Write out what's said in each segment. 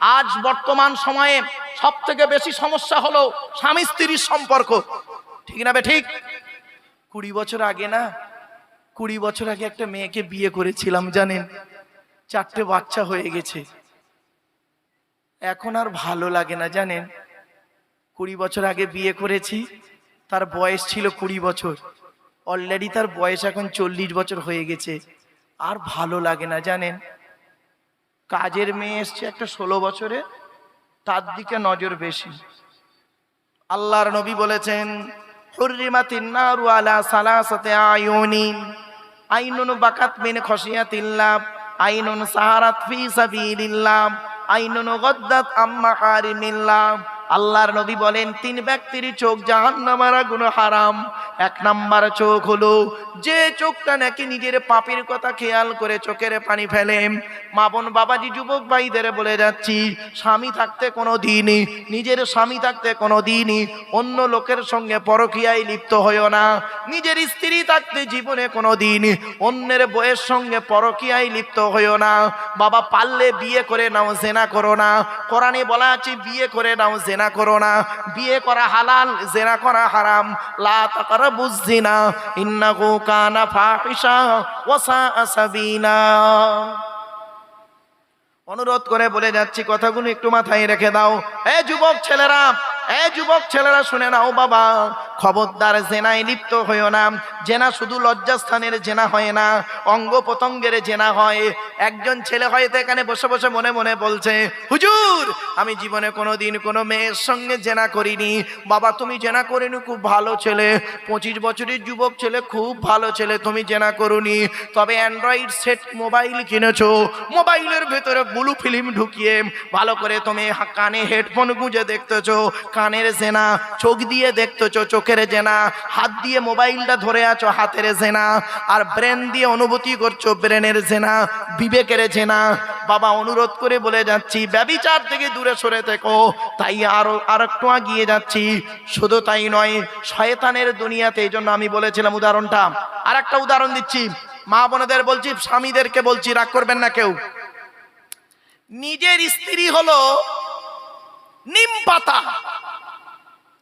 আজ বর্তমান সময়ে সব থেকে বেশি সমস্যা হলো স্বামী স্ত্রীর সম্পর্ক। ঠিক না বে ঠিক? কুড়ি বছর আগে না, কুড়ি বছর আগে একটা মেয়েকে বিয়ে করেছিলাম, জানেন? চারটে বাচ্চা হয়ে গেছে। এখন আর ভালো লাগে না, জানেন? কুড়ি বছর আগে বিয়ে করেছি, তার বয়স ছিল কুড়ি বছর। অলরেডি তার বয়স এখন চল্লিশ বছর হয়ে গেছে। আর ভালো লাগে না, জানেন? কাজের মেয়ে এসছে একটা ষোলো বছরে, তার দিকে নজর বেশি। আল্লাহর নবী বলেছেন হুররিমাতিন নারু আলা আইনুন আইনুন সাহারাত ফি সাবিলিল্লাহ, আইনুন গদ্দাত আম্মা হারিমিল্লাহ আল্লাহর নবী বলেন, তিন ব্যক্তির চোখ জাহান্নামার আগুন হারাম। এক নাম্বার চোখ হলো, যে চোখটা নাকি নিজের পাপের কথা খেয়াল করে চোখের পানি ফেলে। মা বোন, বাবাজি, যুবক ভাইদের বলে যাচ্ছি, স্বামী থাকতে কোনো দিনই নিজের স্বামী থাকতে কোনো দিনই অন্য লোকের সঙ্গে পরকিয়ায় লিপ্ত হইও না। নিজের স্ত্রী থাকতে জীবনে কোনো দিন অন্যের বইয়ের সঙ্গে পরকিয়ায় লিপ্ত হইও না। বাবা, পারলে বিয়ে করে নাও, জেনা করো না। কোরআনে বলা আছে, বিয়ে করে নাও, জেনা করো না। বিয়ে করা হালাল, জেনা করা হারাম। লা তাকরাবুজ জিনা ইন্নাহু কানা ফাহিশা ওয়া সাআ অনুরোধ করে বলে যাচ্ছি, কথাগুলো একটু মাথায় রেখে দাও। এ যুবক ছেলেরা, এ যুবক ছেলেরা শুনে নাও বাবা। খবরদার জেনায় লিপ্ত হইও না। জেনা শুধু লজ্জাস্থানের জেনা হয় না অঙ্গ প্রত্যঙ্গের জেনা হয়। একজন ছেলে হয়তো এখানে বসে বসে মনে মনে বলছে, হুজুর, আমি জীবনে কোনো দিন কোনো মেয়ের সঙ্গে জেনা করিনি। বাবা, তুমি জেনা করিনি, খুব ভালো ছেলে। পঁচিশ বছরের যুবক ছেলে, খুব ভালো ছেলে, তুমি জেনা করুনি। তবে অ্যান্ড্রয়েড সেট মোবাইল কিনেছো। মোবাইলের ভেতরে ব্লু ফিল্ম ঢুকিয়ে ভালো করে তুমি কানে হেডফোন গুঁজে দেখতেছো। কানের জেনা, চোখ দিয়ে দেখতেছো চোখের জেনা, হাত দিয়ে মোবাইলটা ধরে আছো, হাতের জেনা, আর ব্রেন দিয়ে অনুভূতি করছ, ব্রেনের জেনা, বিবেকের জেনা। বাবা, অনুরোধ করে বলে যাচ্ছি, ব্যবিচার থেকে দূরে সরে থেকো, তাই আরও আর একটু গিয়ে যাচ্ছি। শুধু তাই নয়, শয়তানের দুনিয়াতে, এই জন্য আমি বলেছিলাম উদাহরণটা। আর একটা উদাহরণ দিচ্ছি। মা বোনেদের বলছি, স্বামীদেরকে বলছি, রাগ করবেন না কেউ। নিজের স্ত্রী হলো নিম পাতা।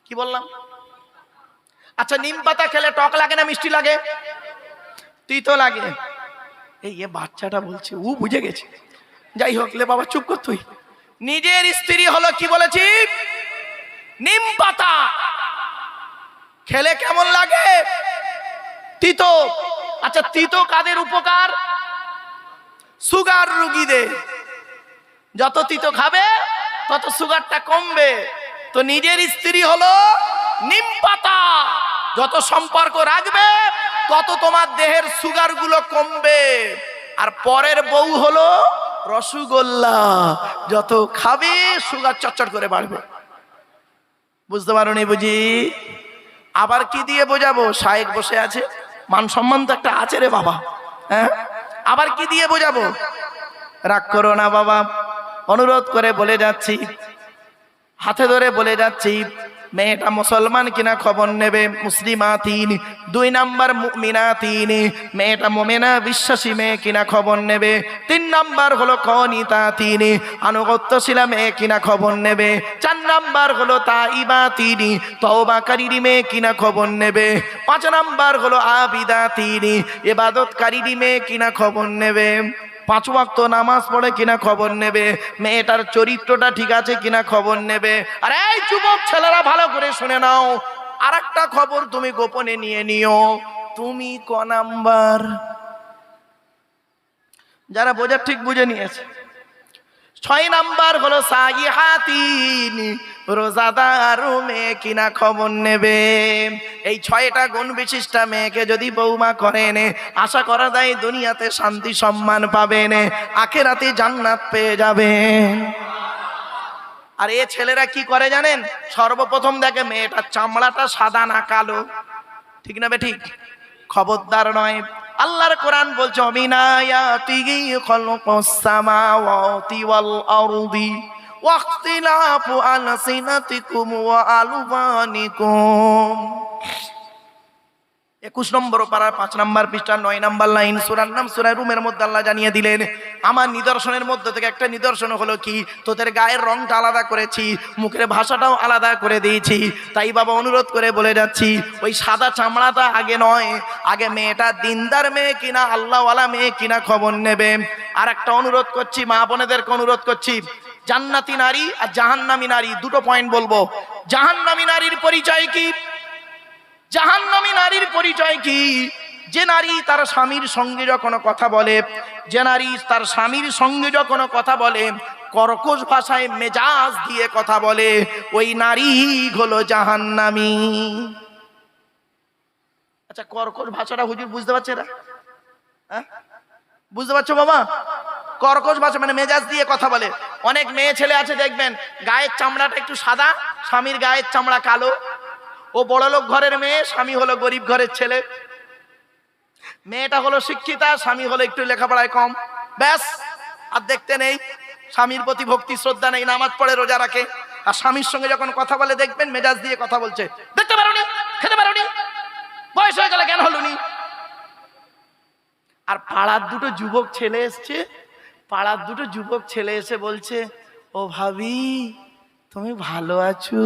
কি বললাম? আচ্ছা নিম পাতা খেলে টক লাগে না, মিষ্টি লাগে? তিতো লাগে। এই এ বাচ্চাটা বলছে, ও বুঝে গেছে। যাই হোক লে বাবা, চুপ কর তুই। নিজের স্ত্রী হলো কি বলেছি? নিম পাতা। খেলে কেমন লাগে? তিতো। আচ্ছা তিতো কাদের উপকার? সুগার রুগীদের। যত তিতো খাবে, তত সুগারটা কমবে। তো নিজের স্ত্রী হলো নিম পাতা। যত সম্পর্ক রাখবে, তত তোমার দেহের সুগারগুলো কমবে। আর পরের বউ হলো রসগোল্লা। যত খাবে সুগার চটচট করে বাড়বে। বুঝতে পারো নি বুঝি? আবার কি দিয়ে বোঝাবো? শায়েক বসে আছে। মান সম্মান তো একটা আছে রে বাবা। হ্যাঁ? আবার কি দিয়ে বোঝাবো? রাগ করো না বাবা। অনুরোধ করে বলে যাচ্ছি। হাতে ধরে বলে যাচ্ছি। মেয়েটা মুসলমান কিনা খবর নেবে? মুসলিমা তিন দুই নাম্বার মুমিনা তিন মেয়েটা মোমেনা বিশ্বাসী মেয়ে কিনা খবর নেবে? তিন নাম্বার হলো কনিতা তিন আনুগত্যশীলা মেয়ে কিনা খবর নেবে? চার নাম্বার হলো তাইবা তিন তওবাকারী মেয়ে কিনা খবর নেবে? পাঁচ নাম্বার হলো আবিদা তিন এবাদতকারী মেয়ে কিনা খবর নেবে? পাঁচ ওয়াক্ত নামাজ পড়ে কিনা খবর নেবে, মেয়েটার চরিত্রটা ঠিক আছে কিনা খবর নেবে। আর এই যুবক ছেলেরা, ভালো করে শুনে নাও। আর একটা খবর তুমি গোপনে নিয়ে নিও। তুমি ক নাম্বার? যারা বোঝার ঠিক বুঝে নিয়েছে। ছয় নাম্বার হলো সাইহাতিন। রোজাদার মেয়ে কিনা খবর নেবে? এই ছয়টা গুণ বিশিষ্টা মেয়েকে যদি বৌমা করেন আশা করা যায় দুনিয়াতে শান্তি সম্মান পাবেন আখেরাতে জান্নাত পেয়ে যাবেন আর এ ছেলেরা কি করে জানেন? সর্বপ্রথম দেখে মেয়েটার চামড়াটা সাদা না কালো। ঠিক না বে ঠিক খবরদার নয়। আল্লাহর কোরআন বলছে, অমিনায়াতিহি খালকুস সামাওয়াতি ওয়াল আরদি। আলসিনাতিকুম ওয়া আলওয়ানিকুম একুশ নম্বর পাড়ার পাঁচ নাম্বার পৃষ্ঠা, নয় নাম্বার লাইন, সুরার নাম সুরায় রুমের মধ্যে আল্লাহ জানিয়ে দিলেন, আমার নিদর্শনের মধ্যে থেকে একটা নিদর্শন হলো কি? তোদের গায়ের রংটা আলাদা করেছি, মুখের ভাষাটাও আলাদা করে দিয়েছি, তাই বাবা অনুরোধ করে বলে যাচ্ছি, ওই সাদা চামড়াটা আগে নয়, আগে মেয়েটা দিনদার মেয়ে কিনা, আল্লাহওয়ালা মেয়ে কিনা খবর নেবে। আর একটা অনুরোধ করছি, মা বোনেদেরকে অনুরোধ করছি জান্নাতি নারী আর জাহান্নামী নারী, দুটো পয়েন্ট বলব। জাহান্নামী নারীর পরিচয় কি? জাহান্নামী নারীর পরিচয় কি? যে নারী তার স্বামীর সঙ্গে যখন কথা বলে, যে নারী তার স্বামীর সঙ্গে যখন কথা বলে, কর্কশ ভাষায় মেজাজ দিয়ে কথা বলে, ওই নারী হলো জাহান্নামী। আচ্ছা কর্কশ ভাষাটা হুজুর বুঝতে পারছে না হ্যাঁ? বুঝতে পারছ বাবা? কর্কশ ভাষা মানে মেজাজ দিয়ে কথা বলে। অনেক মেয়ে ছেলে আছে, দেখবেন, গায়ের চামড়াটা একটু সাদা, স্বামীর গায়ের চামড়া কালো। ও বড়লোক ঘরের মেয়ে, স্বামী হলো গরিব ঘরের ছেলে। মেয়েটা হলো শিক্ষিতা, স্বামী হলো একটু লেখাপড়ায় কম। ব্যাস, আর দেখতে নেই। স্বামীর প্রতি ভক্তি, শ্রদ্ধা নেই, নামাজ পড়ে, রোজা রাখে। আর স্বামীর সঙ্গে যখন কথা বলে, দেখবেন, মেজাজ দিয়ে কথা বলছে। দেখতে পারোনি? খেতে পারোনি? বয়স হয়ে গেলে কেন হলুনি। আর পাড়ার দুটো যুবক ছেলে এসছে পাড়ার দুটো যুবক ছেলে এসে বলছে, ও ভাবি, তুমি ভালো আছো?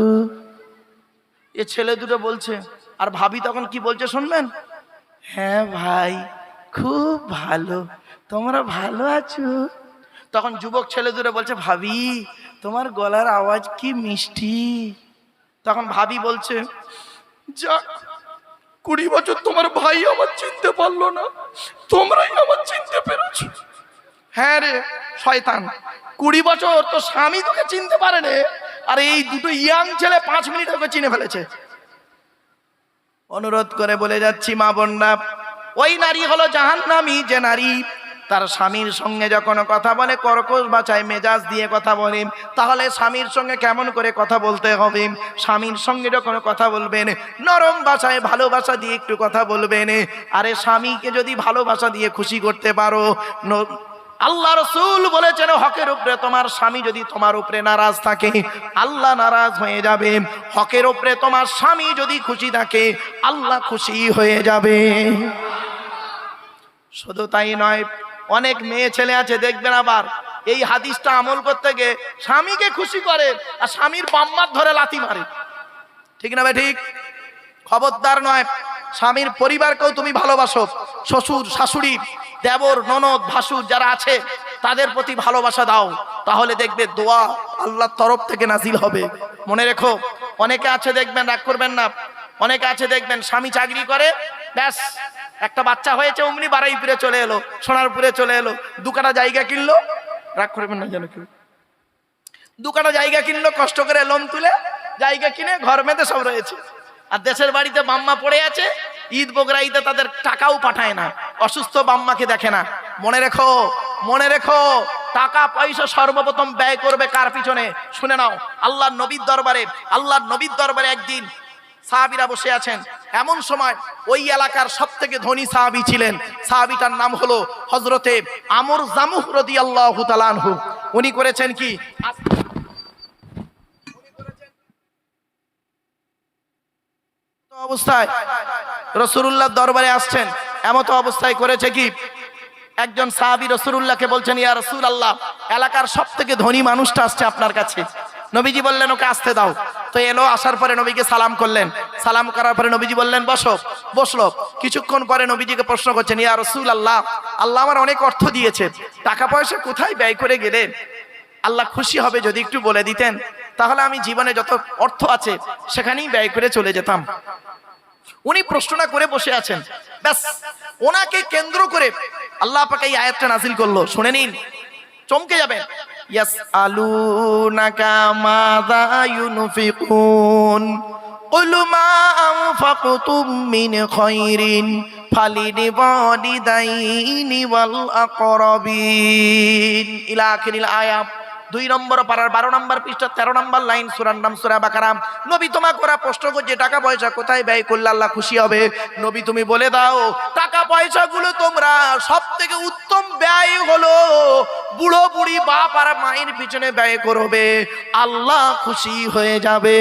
এ ছেলে দুটো বলছে, আর ভাবি তখন কি বলছে শুনবেন? হ্যাঁ ভাই, খুব ভালো, তোমরা ভালো আছো? তখন যুবক ছেলে দুটো বলছে, ভাবি, তোমার গলার আওয়াজ কি মিষ্টি? তখন ভাবি বলছে যা কুড়ি বছর তোমার ভাই আমার চিনতে পারল না, তোমরাই আমার চিনতে পেরেছ। হ্যাঁ রে, শয়তান। কুড়ি বছর তো স্বামী তোকে চিনতে পারে রে, আর এই দুটো ইয়াং ছেলে পাঁচ মিনিট ওকে চিনে ফেলেছে। অনুরোধ করে বলে যাচ্ছি, মা বোনরা, ওই নারী হলো জাহান্নামী, যে নারী তার স্বামীর সঙ্গে যখন কথা বলে, কর্কশ বাচায়, মেজাজ দিয়ে কথা বলে, তাহলে স্বামীর সঙ্গে কেমন করে কথা বলতে হবে? স্বামীর সঙ্গে যখন কথা বলবেন, নরম ভাষায় ভালোবাসা দিয়ে একটু কথা বলবেন। আরে স্বামীকে যদি ভালোবাসা দিয়ে খুশি করতে পারো আল্লাহ রসুল বলেছেন, হকের উপরে তোমার স্বামী যদি তোমার উপরে নারাজ থাকে, আল্লাহ নারাজ হয়ে যাবে। হকের উপরে তোমার স্বামী যদি খুশি থাকে, আল্লাহ খুশি হয়ে যাবে। শুধু তাই নয়, অনেক মেয়ে ছেলে আছে, দেখবেন আবার এই হাদিসটা আমল করতে গিয়ে স্বামীকে খুশি করে আর স্বামীর বাম্মার ধরে লাথি মারে। ঠিক না ভাই ঠিক? খবরদার নয়, স্বামীর পরিবারকেও তুমি ভালোবাসো, শ্বশুর, শাশুড়ি দেবর, ননদ, ভাসুর যারা আছে, তাদের প্রতি ভালোবাসা দাও। তাহলে দেখবে দোয়া আল্লাহর তরফ থেকে নাজিল হবে। মনে রেখো, অনেকে আছে দেখবেন, রাগ করবেন না। অনেকে আছে দেখবেন, স্বামী চাকরি করে, ব্যাস, একটা বাচ্চা হয়েছে, অমনি বারাইপুরে চলে এলো, সোনারপুরে চলে এলো দুকাটা জায়গা কিনলো। রাগ করবেন না যেন কেউ। দুকাটা জায়গা কিনলো, কষ্ট করে লোন তুলে জায়গা কিনে ঘর মেঁধে সব রয়েছে। আর দেশের বাড়িতে বাম্মা পড়ে আছে, ঈদ বকরা ঈদে তাদের টাকাও পাঠায় না, অসুস্থ বাম্মাকে দেখে না। মনে রেখো মনে রেখো, টাকা পয়সা সর্বপ্রথম ব্যয় করবে কার পিছনে? শুনে নাও আল্লাহ নবীর দরবারে আল্লাহ নবীর দরবারে একদিন সাহাবিরা বসে আছেন। এমন সময় ওই এলাকার সব থেকে ধনী সাহাবি ছিলেন। সাহাবিটার নাম হলো হজরতে আমর জামুহ রদি আল্লাহ উনি করেছেন কি? অবস্থায় রসুল্লাহ দরবারে আসছেন। এমত অবস্থায় করেছে কি? একজন সাহাবি রসুল্লাহকে বলছেন, ইয়া রসুল আল্লাহ এলাকার সব থেকে ধনী মানুষটা আসছে আপনার কাছে। নবীজি বললেন, ওকে আসতে দাও। তো এলো, আসার পরে নবীকে সালাম করলেন। সালাম করার পরে নবীজি বললেন, বসো, বসল। কিছুক্ষণ পরে নবীজিকে প্রশ্ন করছেন, ইয়া রসুল আল্লাহ আল্লাহ আমার অনেক অর্থ দিয়েছে। টাকা পয়সা কোথায় ব্যয় করে গেলেন? আল্লাহ খুশি হবে যদি একটু বলে দিতেন। তাহলে আমি জীবনে যত অর্থ আছে, সেখানেই ব্যয় করে চলে যেতাম। উনি প্রশ্নটা করে বসে আছেন ব্যাস ওনাকে কেন্দ্র করে আল্লাহ পাকে এই আয়াতটা নাজিল করলো শুনে নিন চমকে যাবেন ইয়াস আলুনাকা মাযা ইউনফিকুন قل ما أنفقتم من خير فللوالدين والأقربين إلى آخر الآية দুই নম্বর পাড়ার বারো নম্বর পৃষ্ঠা, তেরো নম্বর লাইন, সুরার নাম সুরা বাকারাম নবী তোমাকে ওরা প্রশ্ন করছে টাকা পয়সা কোথায় ব্যয় করলে আল্লাহ খুশি হবে? নবী তুমি বলে দাও, টাকা পয়সাগুলো তোমরা সব থেকে উত্তম ব্যয় হলো বুড়ো বুড়ি বাপ আর মায়ের পিছনে ব্যয় করবে। আল্লাহ খুশি হয়ে যাবে।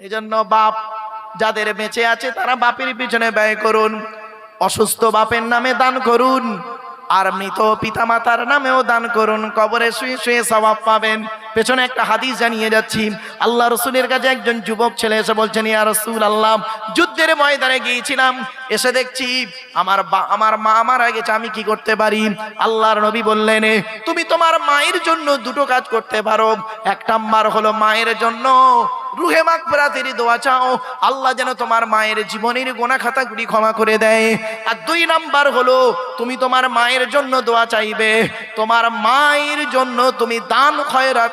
এজন্য বাপ যাদের বেঁচে আছে, তারা বাপের পিছনে ব্যয় করুন। অসুস্থ বাপের নামে দান করুন। আর মৃত পিতামাতার নামেও দান করুন কবরে শুয়ে শুয়ে সবাব পাবেন। পেছনে একটা হাদিস জানিয়ে যাচ্ছি। আল্লাহ রসুলের কাছে একজন যুবক ছেলে এসে বলছেন, ইয়া রসুল আল্লাহ যুদ্ধের ময়দানে গিয়েছিলাম। এসে দেখছি আমার আমার মা মারা গেছে, আমি কি করতে পারি? আল্লাহর নবী বললেন, তুমি তোমার মায়ের জন্য দুটো কাজ করতে পারো। এক নাম্বার হলো মায়ের জন্য রুহে মাগফিরাতের দোয়া চাও। আল্লাহ যেন তোমার মায়ের জীবনের গোনা খাতাগুলি ক্ষমা করে দেয়। আর দুই নাম্বার হলো তুমি তোমার মায়ের জন্য দোয়া চাইবে। তোমার মায়ের জন্য তুমি দান খয়রাত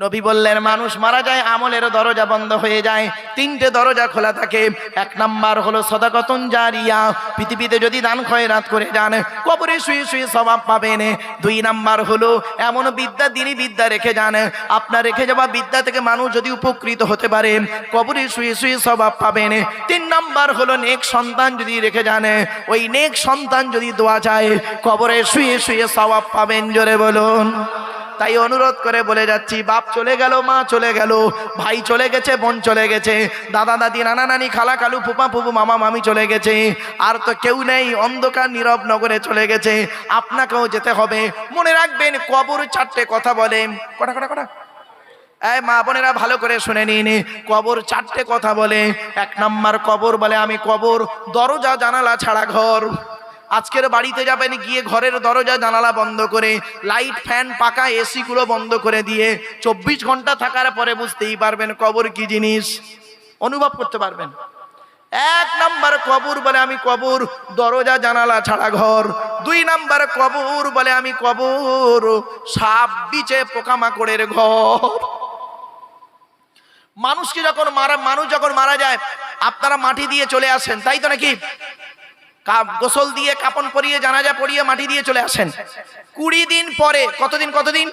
নবী বললেন, মানুষ মারা যায় আমলের দরজা বন্ধ হয়ে যায়। তিনটে দরজা খোলা থাকে। এক নাম্বার হলো সদাকতন জারিয়া। পৃথিবীতে যদি দান খয়রাত করে যান, কবরে শুয়ে শুয়ে স্বভাব পাবেন। দুই নাম্বার হলো, এমন বিদ্যা দিনই বিদ্যা রেখে যান। আপনার রেখে যাওয়া বিদ্যা থেকে মানুষ যদি উপকৃত হতে পারে, কবরে শুয়ে শুয়ে স্বভাব পাবেন। তিন নাম্বার হলো, নেক সন্তান যদি রেখে যান, ওই নেক সন্তান যদি দোয়া চায়, কবরে শুয়ে শুয়ে স্বভাব পাবেন। জোরে বলুন। তাই অনুরোধ করে বলে যাচ্ছি, বাপ চলে গেল, মা চলে গেল, ভাই চলে গেছে, বোন চলে গেছে, দাদা দাদি, নানা নানি, খালা কালু ফুপা ফুপু, মামা মামি চলে গেছে, আর তো কেউ নেই, অন্ধকার নীরব নগরে চলে গেছে, আপনাকেও যেতে হবে। মনে রাখবেন, কবর চারটে কথা বলে। কটা কটা কটা? এই মা বোনেরা, ভালো করে শুনে নিন। কবর চারটে কথা বলে। এক নাম্বার কবর বলে আমি কবর, দরজা, জানালা ছাড়া ঘর। আজকের বাড়িতে যাবেন, গিয়ে ঘরের দরজা জানালা বন্ধ করে, লাইট, ফ্যান, পাকা এসি গুলো বন্ধ করে দিয়ে চব্বিশ ঘণ্টা থাকার পরে বুঝতেই পারবেন কবর কি জিনিস। অনুভব করতে পারবেন। এক নাম্বার কবর বলে আমি কবর, দরজা, জানালা ছাড়া ঘর। দুই নাম্বার কবর বলে আমি কবর, সাপ বিচে পোকামাকড়ের ঘর। মানুষকে যখন মারা, মানুষ যখন মারা যায়, আপনারা মাটি দিয়ে চলে আসেন, তাই তো নাকি? গোসল দিয়ে কাপন পরিয়ে জানাজা পরিয়ে মাটি দিয়ে চলে আসেন। কুড়ি দিন পরে, কতদিন কতদিন?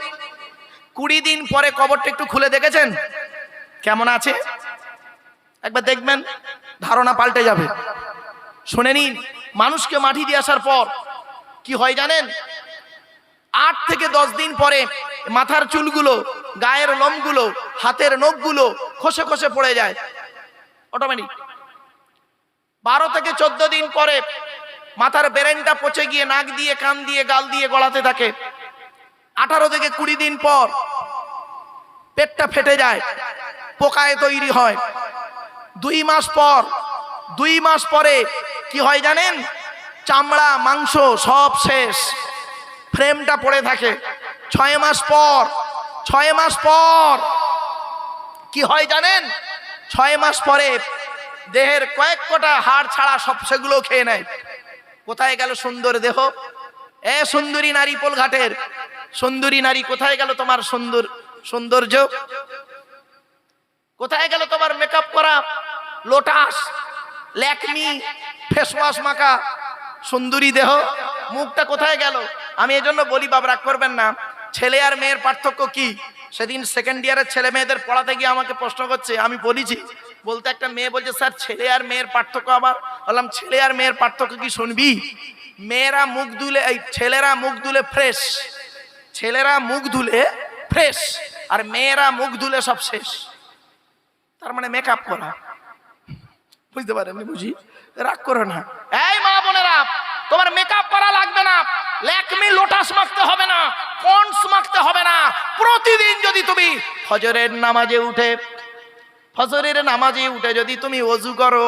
কুড়ি দিন পরে কবরটা একটু খুলে দেখেছেন? কেমন আছে? একবার দেখবেন, ধারণা পাল্টে যাবে। শুনে নিন, মানুষকে মাটি দিয়ে আসার পর কি হয় জানেন? আট থেকে দশ দিন পরে মাথার চুলগুলো, গায়ের লোমগুলো, হাতের নখগুলো খসে খসে পড়ে যায়। অটোমেটিক বারো থেকে চোদ্দ দিন পরে মাথার বেরেনটা পচে গিয়ে নাক দিয়ে, কান দিয়ে, গাল দিয়ে গড়াতে থাকে। আঠারো থেকে কুড়ি দিন পর পেটটা ফেটে যায়, পোকায় তৈরি হয়। দুই মাস পর, দুই মাস পরে কি হয় জানেন? চামড়া, মাংস সব শেষ। ফ্রেমটা পড়ে থাকে। ছয় মাস পর, ছয় মাস পর কি হয় জানেন? ছয় মাস পরে দেহের কয়েক কটা হাড় ছাড়া সব সেগুলো খেয়ে নেয়। কোথায় গেল সুন্দর দেহ? এ সুন্দরী নারী পোলঘাটের। সুন্দরী নারী, কোথায় গেল তোমার সুন্দর সৌন্দর্য? কোথায় গেল তোমার মেকআপ করা? লোটাস ল্যাকমি ফেসওয়াশ মাখা, সুন্দরী দেহ? মুখটা কোথায় গেল? আমি এজন্য বলি বাবা রাগ করবেন না। ছেলে আর মেয়ের পার্থক্য কি? সেদিন সেকেন্ড ইয়ারের ছেলে মেয়েদের পড়াতে গিয়ে আমাকে প্রশ্ন করছে, আমি বলেছি বলতে একটা মেয়ে বলছে, স্যার, ছেলে আর মেয়ের পার্থক্য আবার? বললাম, ছেলে আর মেয়ের পার্থক্য কি শুনবি? মেয়েরা মুখ ধুলে, এই ছেলেরা মুখ ধুলে ফ্রেশ, ছেলেরা মুখ ধুলে ফ্রেশ, আর মেয়েরা মুখ ধুলে সব শেষ। তার মানে মেকআপ করা। বুঝতে পারেন বুঝি? রাগ করো না। এই মা বোনেরা, তোমার মেকআপ করা লাগবে না। ল্যাকমি লোটাস মাখতে হবে না পন্ডস মাখতে হবে না। প্রতিদিন যদি তুমি ফজরের নামাজে উঠে ফজরের নামাজে উঠে যদি তুমি অজু করো,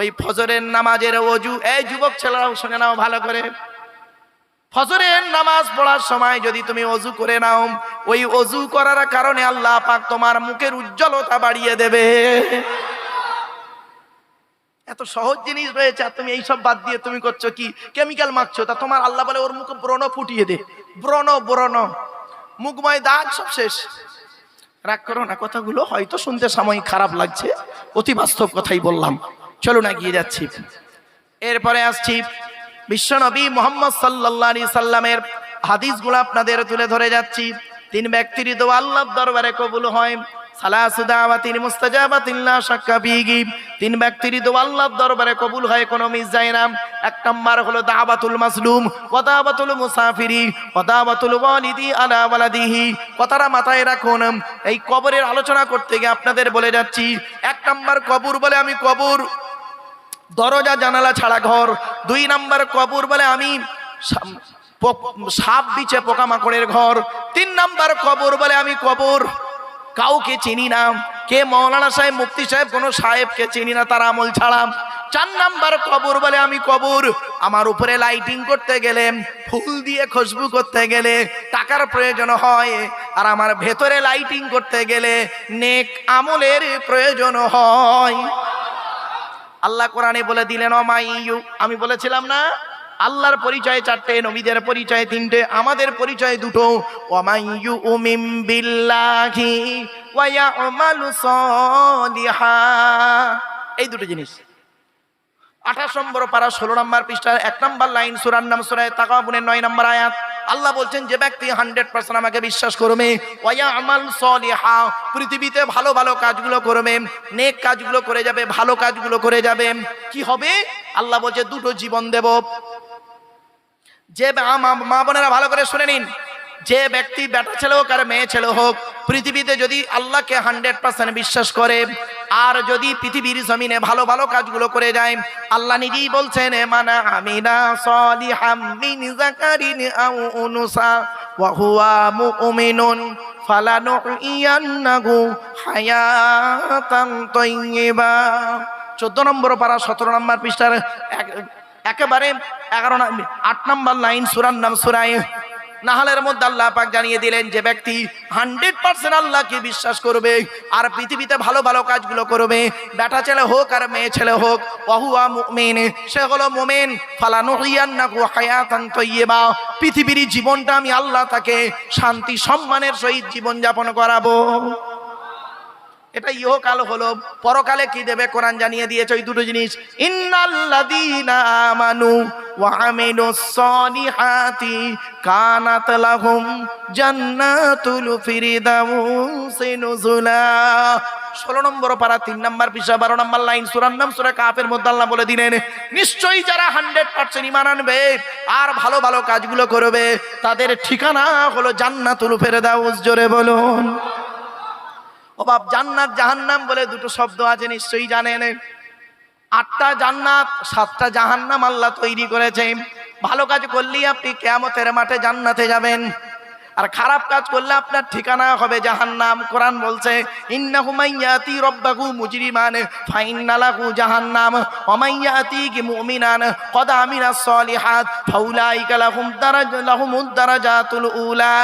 ওই ফজরের নামাজের অজু, এই যুবক ছেলেরাও শুনে নাও ভালো করে। ফজরের নামাজ পড়ার সময় যদি তুমি অজু করে নাও, ওই অজু করার কারণে আল্লাহ পাক তোমার মুখের উজ্জ্বলতা বাড়িয়ে দেবে। এত সহজ জিনিস রয়েছে, আর তুমি এইসব বাদ দিয়ে তুমি করছ কি? কেমিক্যাল মাখছো, তা তোমার আল্লাহ বলে ওর মুখে ব্রণ ফুটিয়ে দে। ব্রণ ব্রণ। মুখময় দাগ সব শেষ। রাগ করো না, কথাগুলো হয়তো শুনতে সাময়িক খারাপ লাগছে। অতি বাস্তব কথাই বললাম। চলো না গিয়ে যাচ্ছি। এরপরে আসছি বিশ্বনবী মোহাম্মদ সাল্লামের সাল্লামের হাদিসগুলো আপনাদের তুলে ধরে যাচ্ছি। তিন ব্যক্তির দোয়া আল্লাহর দরবারে কবুল হয়। তিন দরবারে কবুল কোনো মিস যায় এক নাম্বার হলো মাসলুম মুসাফিরি কথাটা মাথায় এই কবরের আলোচনা করতে গিয়ে আপনাদের বলে যাচ্ছি, এক নম্বর কবর বলে আমি কবর, দরজা, জানালা ছাড়া ঘর। দুই নাম্বার কবর বলে আমি সাপ বিছে পোকামাকড়ের ঘর। তিন নাম্বার কবর বলে আমি কবর। কাউকে চিনি না। কে মৌলানা সাহেব, মুফতি সাহেব, কোনো সাহেবকে চিনি না, তার আমল ছাড়া। চার নাম্বার কবর বলে আমি কবর। আমার উপরে লাইটিং করতে গেলে, ফুল দিয়ে খুশবু করতে গেলে টাকার প্রয়োজন হয়। আর আমার ভেতরে লাইটিং করতে গেলে নেক আমলের প্রয়োজন হয়। আল্লাহ কোরআনে বলে দিলেন, অমাইয়ু আমি বলেছিলাম না? আল্লাহর পরিচয় চারটে, নবীদের পরিচয় তিনটে, আমাদের পরিচয় দুটো। ওয়া এই দুটো জিনিস। আঠাশ নম্বর পারা ষোলো নম্বর পৃষ্ঠার এক নম্বর লাইন সুরার নাম সুরায় তাকাবুনের নয় নম্বর আয়াত। আল্লাহ বলছেন, যে ব্যক্তি হান্ড্রেড পার্সেন্ট আমাকে বিশ্বাস করবে, ওয়া আমাল সলিহা, পৃথিবীতে ভালো ভালো কাজগুলো করবে, নেক কাজগুলো করে যাবে, ভালো কাজগুলো করে যাবে, কি হবে? আল্লাহ বলছে, দুটো জীবন দেব। যে মা- বোনেরা ভালো করে শুনে নিন। যে ব্যক্তি বেটা ছেলে হোক আর মেয়ে ছেলে হোক, পৃথিবীতে যদি আল্লাহকে হান্ড্রেড পার্সেন্ট বিশ্বাস করে, আর যদি পৃথিবীর জমিনে ভালো ভালো কাজগুলো করে যায়, আল্লাহ নিজেই বলছেন, মানা আমিনা সলিহাম মিন যাকারিন আও উনসা, ওয়া মুমিনুন ফালানুইয়ান্নাহু হায়াতান তাইয়্যিবা। 14 নম্বর পারা 17 নম্বর পৃষ্ঠার একেবারে এগারো আট নম্বর লাইন, সুরার নাম সুরাই নাহালের মধ্যে আল্লাহ পাক জানিয়ে দিলেন যে, ব্যক্তি হান্ড্রেড পার্সেন্ট আল্লাহকে বিশ্বাস করবে আর পৃথিবীতে ভালো ভালো কাজগুলো করবে। বেটা ছেলে হোক আর মেয়ে ছেলে হোক ওয়াহুয়া মুমিন, সে হলো মোমেন। ফালানু তৈয়বা পৃথিবীর জীবনটা আমি আল্লাহ তাকে শান্তি, সম্মানের সহিত জীবনযাপন করাবো। এটা ইহকাল হলো, পরকালে কি দেবে? কোরআন জানিয়ে দিয়েছে ওই দুটো জিনিস। আমানু ওয়া নম্বর নম্বর নম্বর লাইন নাম দিলেন, নিশ্চয়ই যারা আনবে আর ভালো ভালো কাজগুলো করবে, তাদের ঠিকানা হলো জান্নাতুল ফেরদাউস, জোরে বলুন। বাপ জান্নাত জাহান্নাম বলে দুটো শব্দ আছে, নিশ্চয়ই জানেন। আটটা জান্নাত, সাতটা জাহান্নাম আল্লাহ তৈরি করেছে। ভালো কাজ করলেই আপনি কেয়ামতের মাঠে জান্নাতে যাবেন। আর খারাপ কাজ করলে আপনার ঠিকানা হবে জাহান্নাম। কোরআন বলছে, ইন্নাহু মাইয়াতি রব্বাহু মুজরিমান জাহান্নাম। কি উলা।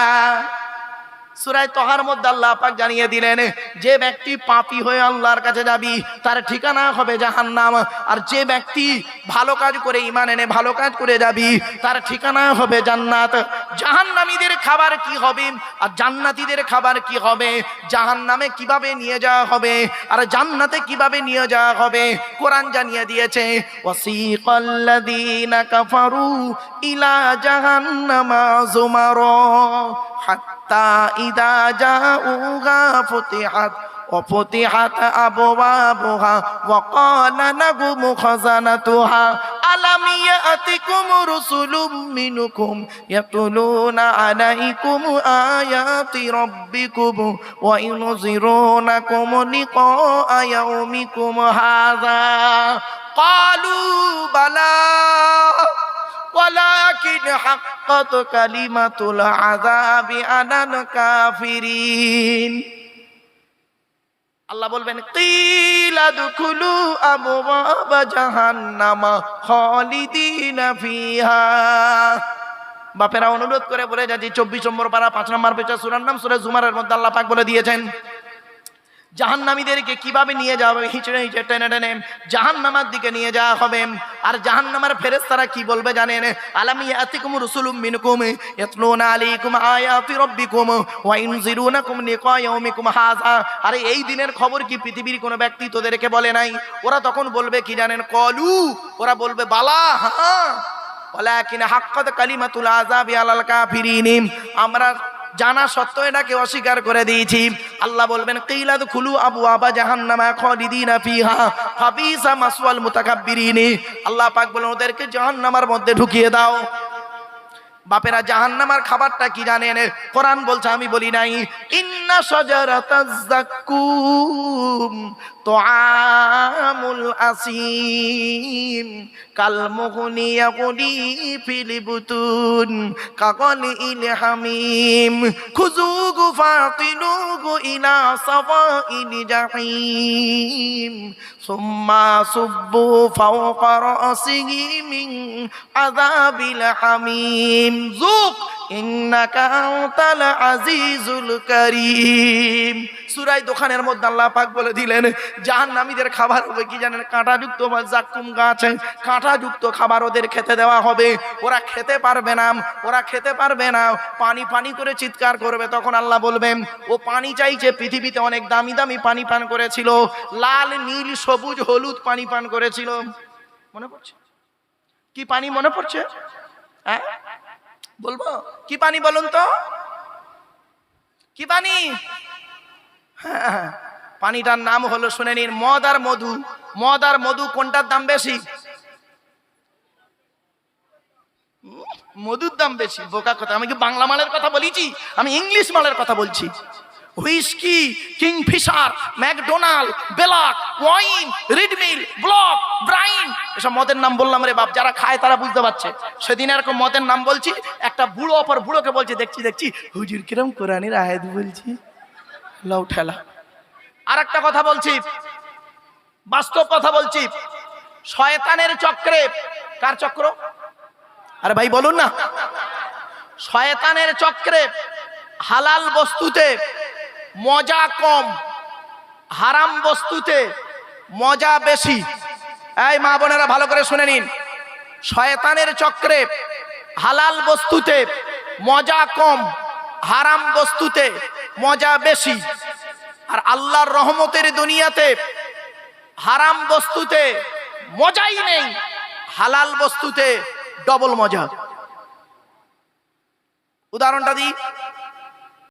সুরায় তহার মধ্যে আল্লাহ পাক জানিয়ে দিলেন, যে ব্যক্তি পাপী হয়ে আল্লাহর কাছে যাবি, তার ঠিকানা হবে জাহান্নাম। আর যে ব্যক্তি ভালো কাজ করে ইমান এনে ভালো কাজ করে যাবি, তার ঠিকানা হবে জান্নাত। জাহান্নামীদের খাবার কি হবে? আর জান্নাতীদের খাবার কি হবে? জাহান্নামে কীভাবে নিয়ে যাওয়া হবে? আর জান্নাতে কীভাবে নিয়ে যাওয়া হবে? কোরআন জানিয়ে দিয়েছে কাফারু ইলা জাহান্নামা যুমারা حتى إذا جاءوها فتحت وفتحت أبوابها وقال لهم خزنتها ألم يأتكم رسل منكم يتلون عليكم آيات ربكم وينذرونكم لقاء يومكم هذا قالوا بلى ولكن حقت كلمة العذاب على الكافرين আল্লাহ বলবেন কিলা দুখুলু আবওয়াবা জাহান্নামা খালিদিনা ফিহা বাপেরা অনুরোধ করে বলে যাচ্ছি চব্বিশ নম্বর পারা পাঁচ নম্বর পেঁচা সুরার নাম সুরে জুমারের মধ্যে আল্লাহ পাক বলে দিয়েছেন জাহান্নামীদেরকে কীভাবে নিয়ে যাওয়া হবে? হিচড়ে হিচড়ে টেনে টেনে জাহান্নামার দিকে নিয়ে যাওয়া হবে। আর জাহান্নামার ফেরেশতারা কি বলবে জানেন? আলামি আতিকুম রুসুলুম মিনকুম ইয়াতলুনা আলাইকুম আয়াতি রাব্বিকুম ওয়া ইনজিরুনাকুম লিকা ইয়াউমিকুম হাযা। আরে এই দিনের খবর কি পৃথিবীর কোনো ব্যক্তি তোদেরকে বলে নাই? ওরা তখন বলবে কি জানেন? কলু, ওরা বলবে, বালা হ্যাঁ ওয়ালাকিন হাক্কাত কালিমাতুল আযাবি আলাল কাফিরিন। আমরা জানা সত্ত্বেও এটাকে অস্বীকার করে দিয়েছি। আল্লাহ বলবেন কিলাদ খুলু আবু আবা জাহান্নামা খালিদিনা ফিহা, ফাবিসা মাসওয়াল মুতাকাব্বিরিন। আল্লাহ পাক বলেন, ওদেরকে জাহান্নামার মধ্যে ঢুকিয়ে দাও। বাপেরা, জাহান্নামার খাবারটা কি জানেন? কোরআন বলছে, আমি বলি নাই, ইন্না শাজারাতাজ তুআমুল আসিম কাল মুগনি ইয়াগুনি ফিল বুতুন কাগলি ইল হামিম খুজুগু ফাতিনুগু ইলা সাওয়াইল জাহিম সুম্মা সুব্বু ফাওকা রাসিহি মিন আযাবিল হামিম যুক ইন্নাকা আনতাল আজিজুল কারীম সূরা দোকানের মধ্যে আল্লাহ পাক বলে দিলেন, জাহান্নামীদের খাবার হবে কি জানেন? কাঁটাযুক্ত বা জাক্কুম গাছ, কাঁটাযুক্ত খাবার ওদের খেতে দেওয়া হবে। ওরা খেতে পারবে না, ওরা খেতে পারবে না। পানি পানি করে চিৎকার করবে। তখন আল্লাহ বলবেন, ও পানি চাইছে পৃথিবীতে অনেক দামি দামি পানি পান করেছিল। লাল, নীল, সবুজ, হলুদ পানি পান করেছিল। মনে পড়ছে? কি পানি মনে পড়ছে? হ্যাঁ? বলব? কি পানি বলুন তো? কি পানি? হ্যাঁ, পানিটার নাম হলো শুনে নিন মদ আর মধু। মদ আর মধু কোনটার দাম বেশি? মধুর দাম বেশি বোকা কথা। আমি কি বাংলা মালের কথা বলেছি? আমি ইংলিশ মালের কথা বলছি। Whisky Kingfisher McDonald black wine রিডমিল ব্লক ব্রাইন। এসব মদের নাম বললাম রে বাপ যারা খায় তারা বুঝতে পারছে। সেদিন এরকম মদের নাম বলছি একটা বুড়ো অপর বুড়োকে বলছি দেখছি দেখছি হুজুর কিরম কোরআনের আয়াত বলছি। লাউ ঠেলা। আর একটা কথা বলছি। বাস্তব কথা বলছি। শয়তানের চক্রে কার চক্র? আরে ভাই বলুন না। শয়তানের চক্রে হালাল বস্তুতে মজা কম হারাম বস্তুতে মজা বেশি। এই মা বোনেরা ভালো করে শুনে নিন। শয়তানের চক্রে হালাল বস্তুতে মজা কম হারাম বস্তুতে মজা বেশি। আর আল্লাহর রহমতের দুনিয়াতে হারাম বস্তুতে মজাই নেই, হালাল বস্তুতে ডবল মজা। উদাহরণটা দিই।